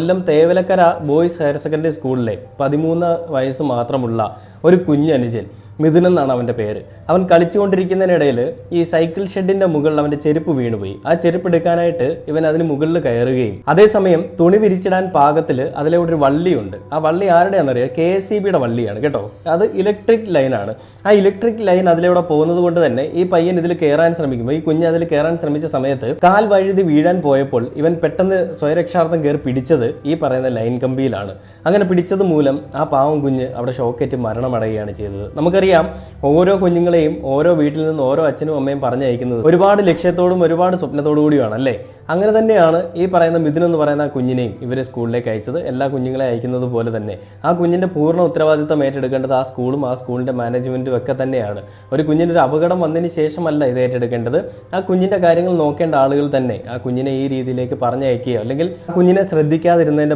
Kollam Thevalakkara boys higher secondary സ്കൂളിലെ പതിമൂന്ന് വയസ്സ് മാത്രമുള്ള ഒരു കുഞ്ഞനുജൻ മിഥുൻ എന്നാണ് അവന്റെ പേര്. അവൻ കളിച്ചുകൊണ്ടിരിക്കുന്നതിനിടയിൽ ഈ സൈക്കിൾ ഷെഡിന്റെ മുകളിൽ അവന്റെ ചെരുപ്പ് വീണുപോയി. ആ ചെരുപ്പ് എടുക്കാനായിട്ട് ഇവൻ അതിന് മുകളിൽ കയറുകയും അതേസമയം തുണി വിരിച്ചിടാൻ പാകത്തിൽ അതിലെ ഒരു വള്ളിയുണ്ട്. ആ വള്ളി ആരുടെയാണെന്നറിയാം? കെ എസ് സി ബിയുടെ വള്ളിയാണ് കേട്ടോ. അത് ഇലക്ട്രിക് ലൈനാണ് ആ ഇലക്ട്രിക് ലൈൻ അതിലൂടെ പോകുന്നത് കൊണ്ട് തന്നെ ഈ പയ്യൻ ഇതിൽ കയറാൻ ശ്രമിക്കുമ്പോൾ ഈ കുഞ്ഞ് അതിൽ കയറാൻ ശ്രമിച്ച സമയത്ത് കാൽ വഴുതി വീഴാൻ പോയപ്പോൾ ഇവൻ പെട്ടെന്ന് സ്വയരക്ഷാർത്ഥം കയറി പിടിച്ചത് ഈ പറയുന്ന ലൈൻ കമ്പിയിലാണ്. അങ്ങനെ പിടിച്ചത് മൂലം ആ പാവം കുഞ്ഞ് അവിടെ ഷോക്കേറ്റ് മരണമടയുകയാണ് ചെയ്തത്. നമുക്കറിയാം ഓരോ കുഞ്ഞുങ്ങളെയും ഓരോ വീട്ടിൽ നിന്ന് ഓരോ അച്ഛനും അമ്മയും പറഞ്ഞയക്കുന്നത് ഒരുപാട് ലക്ഷ്യത്തോടും ഒരുപാട് സ്വപ്നത്തോടു കൂടിയാണ് അല്ലേ? അങ്ങനെ തന്നെയാണ് ഈ പറയുന്ന മിഥുൻ എന്ന് പറയുന്ന കുഞ്ഞിനെയും ഇവരെ സ്കൂളിലേക്ക് അയച്ചത്. എല്ലാ കുഞ്ഞുങ്ങളെ അയക്കുന്നത് പോലെ തന്നെ. ആ കുഞ്ഞിന്റെ പൂർണ ഉത്തരവാദിത്തം ഏറ്റെടുക്കേണ്ടത് ആ സ്കൂളും ആ സ്കൂളിന്റെ മാനേജ്മെന്റും ഒക്കെ തന്നെയാണ്. ഒരു കുഞ്ഞിന് ഒരു അപകടം വന്നതിന് ശേഷമല്ല ഇത് ഏറ്റെടുക്കേണ്ടത്. ആ കുഞ്ഞിന്റെ കാര്യങ്ങൾ നോക്കേണ്ട ആളുകൾ തന്നെ ആ കുഞ്ഞിനെ ഈ രീതിയിലേക്ക് പറഞ്ഞയക്കുകയോ അല്ലെങ്കിൽ കുഞ്ഞിനെ ശ്രദ്ധിക്കാതിരുന്നതിന്റെ